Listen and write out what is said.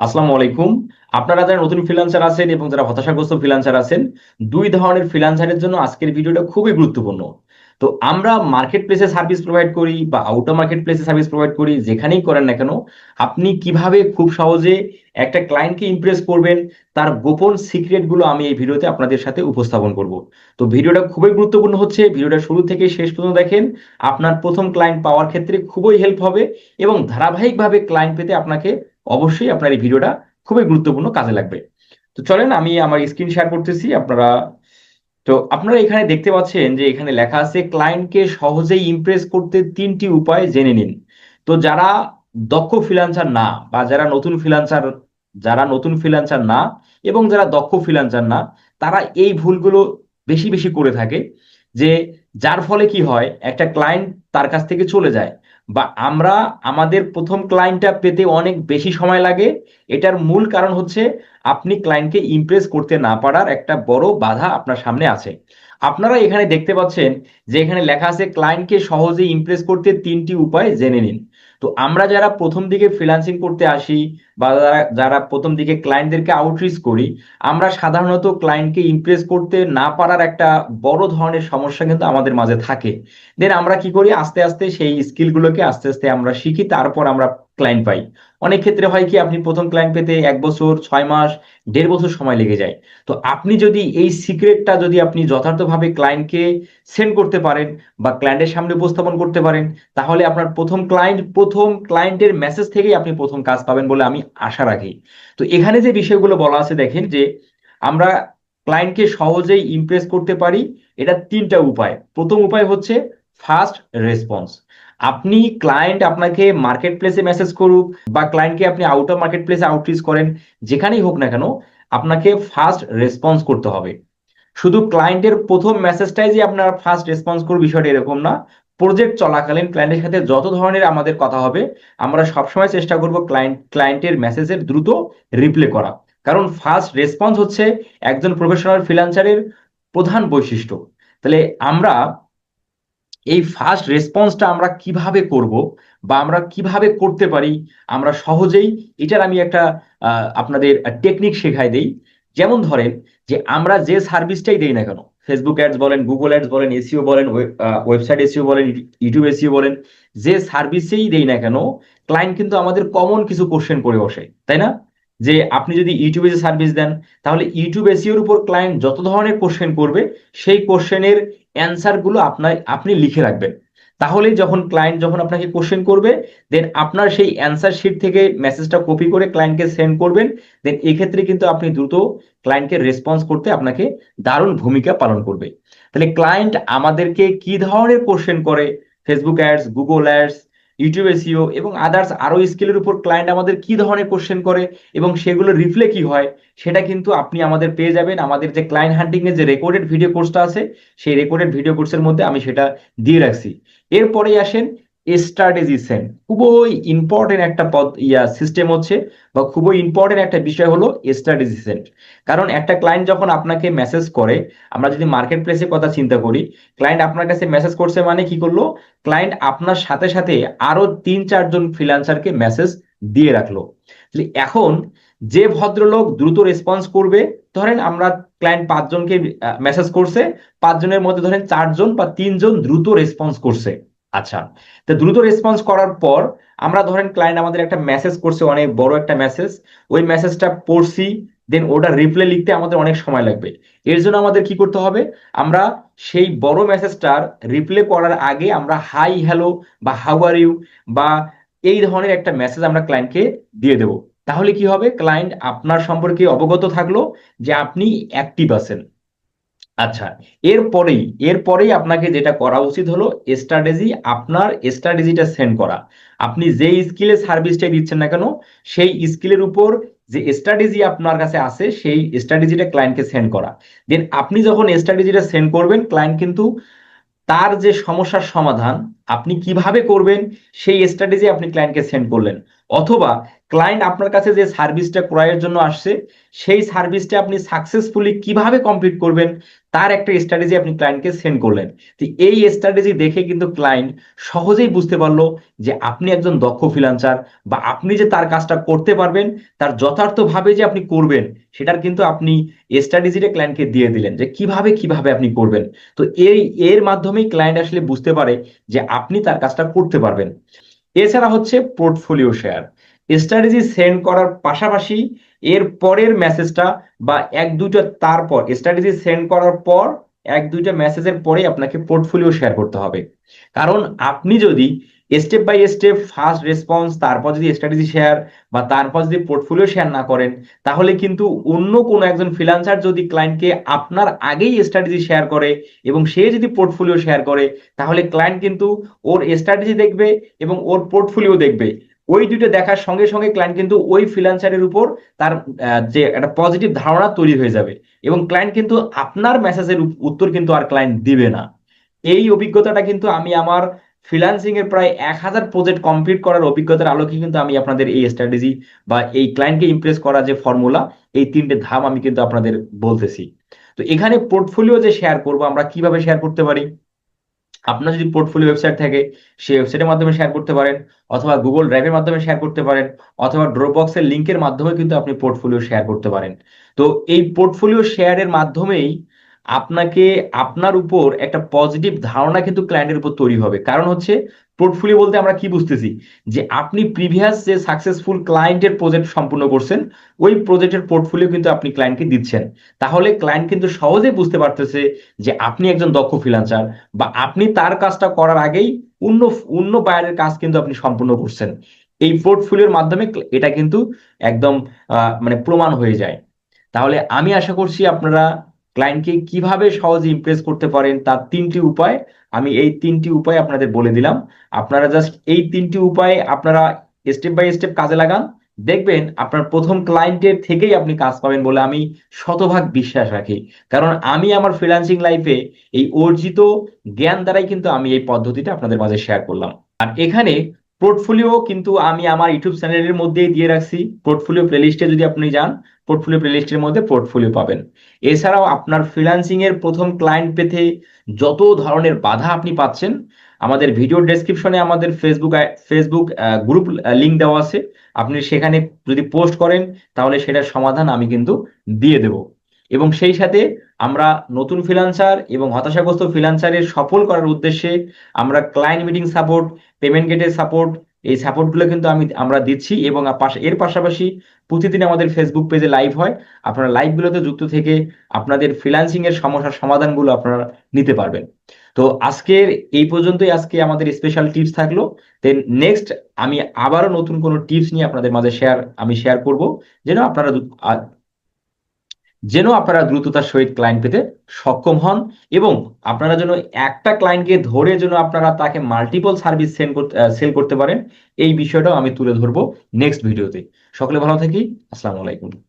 আসসালামু আলাইকুম। আপনারা যারা নতুন ফ্রিল্যান্সার আছেন এবং যারা হতাশাগ্রস্ত ফ্রিল্যান্সার আছেন, দুই ধরনের ফ্রিল্যান্সারের জন্য আজকের ভিডিওটা খুবই গুরুত্বপূর্ণ। তো আমরা মার্কেট প্লেসে সার্ভিস প্রোভাইড করি বা আউটার মার্কেট প্লেসে সার্ভিস প্রোভাইড করি, যেখানেই করেন না কেন, আপনি কীভাবে খুব সহজে একটা ক্লায়েন্টকে ইমপ্রেস করবেন, তার গোপন সিক্রেটগুলো আমি এই ভিডিওতে আপনাদের সাথে উপস্থাপন করব। তো ভিডিওটা খুবই গুরুত্বপূর্ণ হচ্ছে, ভিডিওটা শুরু থেকে শেষ পর্যন্ত দেখেন, আপনার প্রথম ক্লায়েন্ট পাওয়ার ক্ষেত্রে খুবই হেল্প হবে এবং ধারাবাহিকভাবে ক্লায়েন্ট পেতে আপনাকে অবশ্যই আপনার এই ভিডিওটা খুবই গুরুত্বপূর্ণ কাজে লাগবে। তো চলেন, আমি আমার স্ক্রিন শেয়ার করতেছি, আপনারা, তো আপনারা এখানে দেখতে পাচ্ছেন যে এখানে লেখা আছে ক্লায়েন্টকে সহজেই ইমপ্রেস করতে তিনটি উপায় জেনে নিন। তো যারা দক্ষ ফ্রিল্যান্সার না, বা যারা নতুন ফ্রিল্যান্সার যারা নতুন ফ্রিল্যান্সার না, এবং যারা দক্ষ ফ্রিল্যান্সার না, তারা এই ভুলগুলো বেশি বেশি করে থাকে যে, যার ফলে কি হয়, একটা ক্লায়েন্ট তার কাছ থেকে চলে যায়। বা আমরা আমাদের প্রথম ক্লায়েন্টটা পেতে অনেক বেশি সময় লাগে। এটার মূল কারণ হচ্ছে আপনি ক্লায়েন্টকে ইমপ্রেস করতে না পারার একটা বড় বাধা আপনার সামনে আছে। আপনারা এখানে দেখতে পাচ্ছেন যে এখানে লেখা আছে ক্লায়েন্টকে সহজে ইমপ্রেস করতে তিনটি উপায় জেনে নিন। তো আমরা যারা প্রথম দিকে ফ্রিলান্সিং করতে আসি বা যারা প্রথম দিকে ক্লায়েন্টদেরকে আউটরিচ করি, আমরা সাধারণত ক্লায়েন্টকে ইমপ্রেস করতে না পারার একটা বড় ধরনের সমস্যা কিন্তু আমাদের মাঝে থাকে। দেন আমরা কি করি? আস্তে আস্তে সেই স্কিলগুলোকে আস্তে আস্তে আমরা শিখি, তারপর আমরা ক্লায়েন্ট পাই। অনেক ক্ষেত্রে হয় কি, আপনি প্রথম ক্লায়েন্ট পেতে এক বছর, ছয় মাস, দেড় বছর সময় লেগে যায়। তো আপনি যদি এই সিক্রেটটা যদি আপনি যথার্থভাবে ক্লায়েন্টকে সেন্ড করতে পারেন বা ক্লায়েন্টের সামনে উপস্থাপন করতে পারেন, তাহলে আপনার প্রথম ক্লায়েন্ট প্রথম ক্লায়েন্টের মেসেজ থেকেই আপনি প্রথম কাজ পাবেন বলে আমি আশা রাখি। তো এখানে যে বিষয়গুলো বলা আছে দেখেন যে, আমরা ক্লায়েন্টকে সহজেই ইমপ্রেস করতে পারি, এটা তিনটা উপায়। প্রথম উপায় হচ্ছে ফাস্ট রেসপন্স আপনি ক্লায়েন্ট আপনাকে মার্কেট প্লেসে মেসেজ করুক বা ক্লায়েন্টকে আপনি আউট অফ মার্কেট প্লেসে আউটরিচ করেন, যেখানেই হোক না কেন, আপনাকে ফাস্ট রেসপন্স করতে হবে। শুধু ক্লায়েন্টের প্রথম মেসেজটাই যে আপনার ফার্স্ট রেসপন্স করবে বিষয়টা এরকম না। প্রজেক্ট চলাকালীন ক্লায়েন্টের সাথে যত ধরনের আমাদের কথা হবে, আমরা সবসময় চেষ্টা করব ক্লায়েন্ট ক্লায়েন্টের মেসেজের দ্রুত রিপ্লে করা। কারণ ফার্স্ট রেসপন্স হচ্ছে একজন প্রফেশনাল ফ্রিল্যান্সারের প্রধান বৈশিষ্ট্য। তাহলে আমরা এই ফার্স্ট রেসপন্সটা আমরা কীভাবে করব বা আমরা কীভাবে করতে পারি, আমরা সহজেই এটার আমি একটা আপনাদের টেকনিক শেখাই দেই। যেমন ধরেন যে আমরা যে সার্ভিসটাই দেই না কেন ফেসবুক অ্যাডস বলেন গুগল অ্যাডস বলেন এসিও বলেন ওয়েবসাইট এসিও বলেন ইউটিউব এসিও বলেন, যে সার্ভিসেই দেই না কেন ক্লায়েন্ট কিন্তু আমাদের কমন কিছু কোশ্চেন করে বসে, তাই না? যে আপনি যদি ইউটিউবে যে সার্ভিস দেন, তাহলে ইউটিউব এসিওর উপর ক্লায়েন্ট যত ধরনের কোশ্চেন করবে, সেই কোশ্চেনের অ্যান্সারগুলো আপনার, আপনি লিখে রাখবেন। তাহলে যখন ক্লায়েন্ট যখন আপনাকে কোশ্চেন করবে দেন আপনার সেই অ্যান্সার শিট থেকে মেসেজটা কপি করে ক্লায়েন্টকে সেন্ড করবেন দেন এক্ষেত্রে কিন্তু আপনি দ্রুত ক্লায়েন্টকে রেসপন্স করতে আপনাকে দারুণ ভূমিকা পালন করবে। তাহলে ক্লায়েন্ট আমাদেরকে কি ধরনের কোশ্চেন করে? Facebook ads Google ads YouTube SEO এবং আদার্স আরও স্কিলের উপর ক্লায়েন্ট আমাদের কি ধরনের কোশ্চেন করে এবং সেগুলো রিপ্লে কি হয়, সেটা কিন্তু আপনি আমাদের পেয়ে যাবেন। আমাদের যে ক্লায়েন্ট হান্টিং এর যে রেকর্ডেড ভিডিও কোর্সটা আছে, সেই রেকর্ডেড ভিডিও কোর্সের মধ্যে আমি সেটা দিয়ে রাখছি। এরপরেই আসেন স্ট্র্যাটেজি সেন্ড খুবই ইম্পর্টেন্ট একটা পদ ইয়া সিস্টেম হচ্ছে বা খুবই ইম্পর্টেন্ট একটা বিষয় হলো স্ট্র্যাটেজি সেন্ড কারণ একটা ক্লায়েন্ট যখন আপনাকে মেসেজ করে, আমরা যদি মার্কেট প্লেসে কথা চিন্তা করি ক্লায়েন্ট আপনার কাছে মেসেজ করছে মানে কি করল? ক্লায়েন্ট আপনার সাথে সাথে আরও তিন চারজন ফ্রিল্যান্সারকে মেসেজ দিয়ে রাখল। এখন যে ভদ্রলোক দ্রুত রেসপন্স করবে, ধরেন আমরা ক্লায়েন্ট পাঁচজনকে মেসেজ করছে, পাঁচজনের মধ্যে ধরেন চারজন বা তিনজন দ্রুত রেসপন্স করছে। আচ্ছা তো দ্রুত রেসপন্স করার পর আমরা ধরেন ক্লায়েন্ট আমাদের একটা মেসেজ করছে, অনেক বড় একটা মেসেজ ওই মেসেজটা পড়ছি দেন ওটা রিপ্লে লিখতে আমাদের অনেক সময় লাগবে। এর জন্য আমাদের কি করতে হবে? আমরা সেই বড় মেসেজটার রিপ্লে করার আগে আমরা হাই হ্যালো বা হাউ আর ইউ বা এই ধরনের একটা মেসেজ আমরা ক্লায়েন্টকে দিয়ে দেব। তাহলে কি হবে? ক্লায়েন্ট আপনার সম্পর্কে অবগত থাকল যে আপনি অ্যাক্টিভ আছেন। আচ্ছা এরপরেই এরপরেই আপনাকে যেটা করা উচিত হলো স্ট্র্যাটেজি আপনার স্ট্র্যাটেজিটা সেন্ড করা। আপনি যে স্কিলে সার্ভিসটা দিচ্ছেন না কেন, সেই স্কিলের উপর যে স্ট্র্যাটেজি আপনার কাছে আছে, সেই স্ট্র্যাটেজিটা ক্লায়েন্টকে সেন্ড করা। দেন আপনি যখন স্ট্র্যাটেজিটা সেন্ড করবেন ক্লায়েন্ট কিন্তু তার যে সমস্যার সমাধান, আপনি কীভাবে করবেন, সেই স্ট্র্যাটেজি আপনি ক্লায়েন্টকে সেন্ড করলেন। অথবা ক্লায়েন্ট আপনার কাছে যে সার্ভিসটা ক্রয়ের জন্য আসছে, সেই সার্ভিসটা আপনি সাকসেসফুলি কীভাবে কমপ্লিট করবেন, তার একটা স্ট্র্যাটেজি আপনি ক্লায়েন্টকে সেন্ড করলেন। তো এই স্ট্র্যাটেজি দেখে কিন্তু ক্লায়েন্ট সহজেই বুঝতে পারল যে আপনি একজন দক্ষ ফ্রিল্যান্সার বা আপনি যে তার কাজটা করতে পারবেন, তার যথার্থভাবে যে আপনি করবেন, সেটার কিন্তু আপনি স্ট্র্যাটেজিটা ক্লায়েন্টকে দিয়ে দিলেন যে কীভাবে কীভাবে আপনি করবেন। তো এই, এর মাধ্যমেই ক্লায়েন্ট আসলে বুঝতে পারে যে আপনি তার কাজটা করতে পারবেন। এছাড়া হচ্ছে পোর্টফোলিও শেয়ার স্ট্র্যাটেজি সেন্ড করার পাশাপাশি এর পরের মেসেজটা বা এক, দুইটা তারপর স্ট্র্যাটেজি সেন্ড করার পর এক, দুইটা মেসেজের পরে আপনাকে পোর্টফোলিও শেয়ার করতে হবে। কারণ আপনি যদি step by step first response তারপর যদি স্ট্র্যাটেজি শেয়ার বা তারপর যদি পোর্টফোলিও শেয়ার না করেন, তাহলে কিন্তু অন্য কোনো একজন ফ্রিলান্সার যদি ক্লায়েন্টকে আপনার আগেই স্ট্র্যাটেজি শেয়ার করে এবং সে যদি পোর্টফোলিও শেয়ার করে, তাহলে ক্লায়েন্ট কিন্তু ওর স্ট্র্যাটেজি দেখবে এবং ওর পোর্টফোলিও দেখবে। ওই দুটো দেখার সঙ্গে সঙ্গে ক্লায়েন্ট কিন্তু ওই ফ্রিল্যান্সারের উপর তার যে একটা পজিটিভ ধারণা তৈরি হয়ে যাবে। এবং ক্লায়েন্ট কিন্তু আপনার মেসেজের উত্তর কিন্তু আর ক্লায়েন্ট দিবে না। এই অভিজ্ঞতাটা কিন্তু আমি আমার ফ্রিল্যান্সিং এর প্রায় এক হাজার প্রজেক্ট কমপ্লিট করার অভিজ্ঞতার আলোকে কিন্তু আমি আপনাদের এই স্ট্র্যাটেজি বা এই ক্লায়েন্টকে ইমপ্রেস করা যে ফর্মুলা এই তিনটে ধাপ আমি কিন্তু আপনাদের বলতেছি। তো এখানে পোর্টফোলিও যে শেয়ার করব আমরা কীভাবে শেয়ার করতে পারি? আপনার যদি পোর্টফোলিও ওয়েবসাইট থাকে, সেই ওয়েবসাইটের মাধ্যমে শেয়ার করতে পারেন, অথবা গুগল ড্রাইভের মাধ্যমে শেয়ার করতে পারেন, অথবা ড্রপ বক্সের লিঙ্কের মাধ্যমে কিন্তু আপনি পোর্টফোলিও শেয়ার করতে পারেন। তো এই পোর্টফোলিও শেয়ারের মাধ্যমেই আপনাকে আপনার উপর একটা পজিটিভ ধারণা কিন্তু ক্লায়েন্টের উপর তৈরি হবে। কারণ হচ্ছে পোর্টফোলিও বলতে আমরা কি বুঝতেছি? যে আপনি প্রিভিয়াস যে সাকসেসফুল ক্লায়েন্টের প্রজেক্ট সম্পূর্ণ করছেন, ওই প্রজেক্টের পোর্টফোলিও কিন্তু আপনি ক্লায়েন্টকে দিচ্ছেন। তাহলে ক্লায়েন্ট কিন্তু সহজেই বুঝতে পারতেছে যে আপনি একজন দক্ষ ফ্রিল্যান্সার বা আপনি তার কাজটা করার আগেই অন্য অন্য বায়ারের কাজ কিন্তু আপনি সম্পূর্ণ করছেন। এই পোর্টফোলিওর মাধ্যমে এটা কিন্তু একদম মানে প্রমাণ হয়ে যায়। তাহলে আমি আশা করছি আপনারা ক্লায়েন্টকে কীভাবে সহজে ইমপ্রেস করতে পারেন, তার তিনটি উপায় আমি এই তিনটি উপায় আপনাদের বলে দিলাম। আপনারা জাস্ট এই তিনটি উপায় আপনারা স্টেপ বাই স্টেপ কাজে লাগান। দেখবেন আপনার প্রথম ক্লায়েন্টের থেকেই আপনি কাজ পাবেন বলে আমি শতভাগ বিশ্বাস রাখি। কারণ আমি আমার ফ্রিল্যান্সিং লাইফে এই অর্জিত জ্ঞান দ্বারাই কিন্তু আমি এই পদ্ধতিটা আপনাদের মাঝে শেয়ার করলাম। আর এখানে পোর্টফোলিও কিন্তু আমি আমার ইউটিউব চ্যানেলের মধ্যেই দিয়ে রাখছি। পোর্টফোলিও প্লেলিস্টে যদি আপনি যান পোর্টফোলিও প্লেলিস্টের মধ্যে পোর্টফোলিও পাবেন। এছাড়াও আপনার ফ্রিল্যান্সিং এর প্রথম ক্লায়েন্ট পেতে যত ধরনের বাধা আপনি পাচ্ছেন, আমাদের ভিডিও ডেসক্রিপশনে আমাদের ফেসবুক ফেসবুক গ্রুপ লিংক দেওয়া আছে। আপনি সেখানে যদি পোস্ট করেন, তাহলে সেটার সমাধান আমি কিন্তু দিয়ে দেব। এবং সেই সাথে আমরা নতুন ফ্রিলান্সার এবং হতাশাগ্রস্ত ফ্রিলান্সারের সফল করার উদ্দেশ্যে আমরা ক্লায়েন্ট মিটিং সাপোর্ট পেমেন্ট গেটের সাপোর্ট এই সাপোর্টগুলো কিন্তু আমি, আমরা দিচ্ছি এবং এর পাশাপাশি প্রতিদিন আমাদের ফেসবুক পেজে লাইভ হয়। আপনারা লাইভগুলোতে যুক্ত থেকে আপনাদের ফ্রিলান্সিং এর সমস্যার সমাধানগুলো আপনারা নিতে পারবেন। তো আজকের এই পর্যন্তই। আজকে আমাদের স্পেশাল টিপস থাকল। দেন নেক্সট আমি আবারও নতুন কোনো টিপস নিয়ে আপনাদের মাঝে শেয়ার আমি শেয়ার করব। যেন আপনারা যেন আপনারা দ্রুততার সহিত ক্লায়েন্ট পেতে সক্ষম হন এবং আপনারা যেন একটা ক্লায়েন্টকে ধরে যেন আপনারা তাকে মাল্টিপল সার্ভিস সেন্ড করতে সেল করতে পারেন, এই বিষয়টাও আমি তুলে ধরবো নেক্সট ভিডিওতে সকলে ভালো থাকি, আসসালামু আলাইকুম।